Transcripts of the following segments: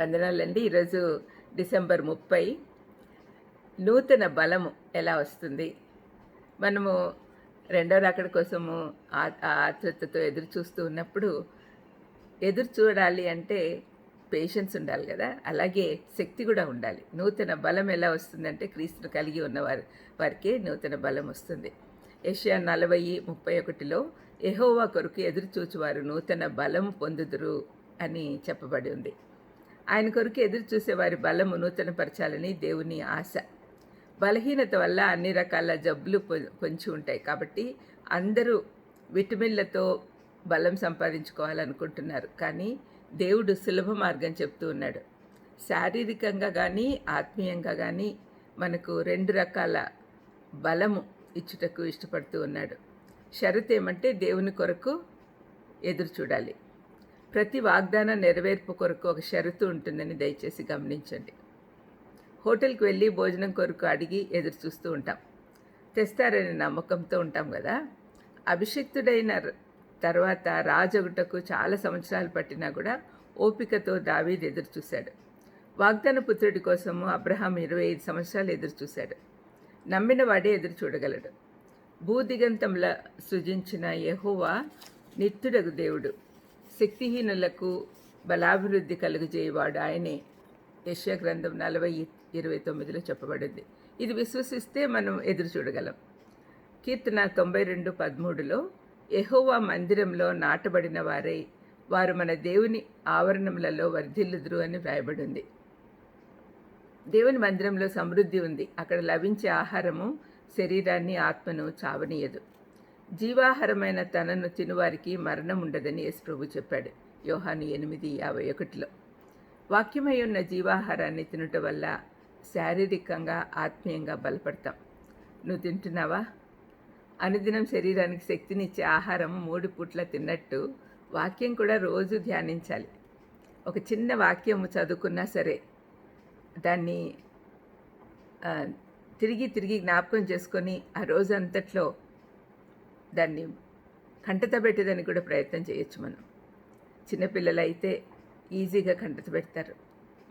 వందనాలండి. ఈరోజు డిసెంబర్ ముప్పై. నూతన బలము ఎలా వస్తుంది? మనము రెండో రాకడ కోసము ఆ- ఆ ఆతృతతో ఎదురు చూస్తూ ఉన్నప్పుడు ఎదురు చూడాలి అంటే పేషెన్స్ ఉండాలి కదా. అలాగే శక్తి కూడా ఉండాలి. నూతన బలం ఎలా వస్తుందంటే క్రీస్తును కలిగి ఉన్నవారు వారికి నూతన బలం వస్తుంది. ఏషియా నలభై ముప్పై ఒకటిలో ఎహోవా కొరకు ఎదురు చూచువారు నూతన బలం పొందుదురు అని చెప్పబడి ఉంది. ఆయన కొరకు ఎదురు చూసే వారి బలము నూతనపరచాలని దేవుని ఆశ. బలహీనత వల్ల అన్ని రకాల జబ్బులు పొ- పొంచి ఉంటాయి కాబట్టి అందరూ విటమిన్లతో బలం సంపాదించుకోవాలనుకుంటున్నారు. కానీ దేవుడు సులభ మార్గం చెప్తూ ఉన్నాడు. శారీరకంగా కానీ ఆత్మీయంగా కానీ మనకు రెండు రకాల బలము ఇచ్చుటకు ఇష్టపడుతూ ఉన్నాడు. షరత్ ఏమంటే దేవుని కొరకు ఎదురు చూడాలి. ప్రతి వాగ్దాన నెరవేర్పు కొరకు ఒక షరతు ఉంటుందని దయచేసి గమనించండి. హోటల్కి వెళ్ళి భోజనం కొరకు అడిగి ఎదురు చూస్తూ ఉంటాం. తెస్తారనే నమ్మకంతో ఉంటాం కదా. అభిషిక్తుడైన తర్వాత రాజొగుటకు చాలా సంవత్సరాలు పట్టినా కూడా ఓపికతో దావీద్ ఎదురు చూశాడు. వాగ్దాన పుత్రుడి కోసము అబ్రహాం ఇరవై ఐదు సంవత్సరాలు ఎదురు చూశాడు. నమ్మిన వాడే ఎదురు చూడగలడు. భూదిగంతంలా సృజించిన యహోవా నిత్యుడగు దేవుడు. శక్తిహీనులకు బలాభివృద్ధి కలుగజేయవాడు ఆయనే. యశ్యా గ్రంథం నలభై ఇరవై తొమ్మిదిలో చెప్పబడింది. ఇది విశ్వసిస్తే మనం ఎదురు చూడగలం. కీర్తన తొంభై రెండు పదమూడులో ఎహోవా మందిరంలో నాటబడిన వారై వారు మన దేవుని ఆవరణములలో వర్ధిల్లుదురు అని వ్రాయబడింది. దేవుని మందిరంలో సమృద్ధి ఉంది. అక్కడ లభించే ఆహారము శరీరాన్ని ఆత్మను చావనీయదు. జీవాహారమైన తనను తినువారికి మరణం ఉండదని యేసు ప్రభు చెప్పాడు. యోహాను ఎనిమిది యాభై ఒకటిలో. వాక్యమై ఉన్న జీవాహారాన్ని తినటం వల్ల శారీరకంగా ఆత్మీయంగా బలపడతాం. నువ్వు తింటున్నావా? అనుదినం శరీరానికి శక్తినిచ్చే ఆహారం మూడు పూట్ల తిన్నట్టు వాక్యం కూడా రోజు ధ్యానించాలి. ఒక చిన్న వాక్యం చదువుకున్నా సరే దాన్ని తిరిగి తిరిగి జ్ఞాపకం చేసుకొని ఆ రోజు అంతట్లో దాన్ని కంటత పెట్టేదానికి కూడా ప్రయత్నం చేయొచ్చు మనం. చిన్నపిల్లలు అయితే ఈజీగా కంటత పెడతారు.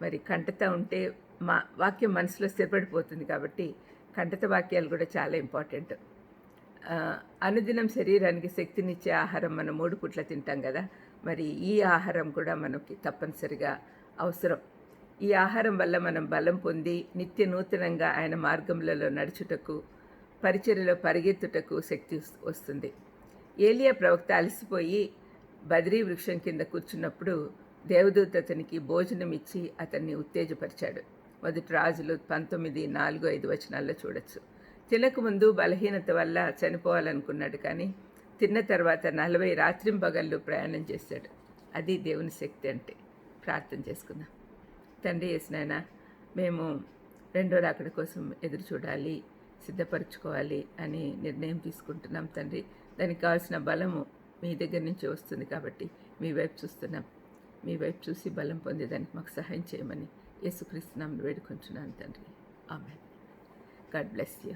మరి కంటత ఉంటే మా వాక్యం మనసులో స్థిరపడిపోతుంది కాబట్టి కంటత వాక్యాలు కూడా చాలా ఇంపార్టెంట్. అనుదినం శరీరానికి శక్తినిచ్చే ఆహారం మనం మూడు పుట్ల తింటాం కదా మరి ఈ ఆహారం కూడా మనకి తప్పనిసరిగా అవసరం. ఈ ఆహారం వల్ల మనం బలం పొంది నిత్య నూతనంగా ఆయన మార్గములలో నడుచుటకు పరిచర్యలో పరిగెత్తుటకు శక్తి వస్తుంది. ఏలియా ప్రవక్త అలసిపోయి బద్రీ వృక్షం కింద కూర్చున్నప్పుడు దేవదూత అతనికి భోజనం ఇచ్చి అతన్ని ఉత్తేజపరిచాడు. మొదటి రాజులు పంతొమ్మిది నాలుగు ఐదు వచనాల్లో చూడొచ్చు. తినకముందు బలహీనత వల్ల చనిపోవాలనుకున్నాడు కానీ తిన్న తర్వాత నలభై రాత్రింబగళ్ళు ప్రయాణం చేశాడు. అది దేవుని శక్తి అంటే. ప్రార్థన చేసుకుందాం. తండ్రి చేసినాయన మేము రెండో రాకడ కోసం ఎదురు చూడాలి. సిద్ధపరచుకోవాలి అని నిర్ణయం తీసుకుంటున్నాం తండ్రి. దానికి కావాల్సిన బలము మీ దగ్గర నుంచి వస్తుంది కాబట్టి మీ వైపు చూస్తున్నాం. మీ వైపు చూసి బలం పొందేదానికి మాకు సహాయం చేయమని యేసుక్రీస్తు నామమున వేడుకుంటున్నాను తండ్రి. ఆమె గాడ్ బ్లెస్ యూ.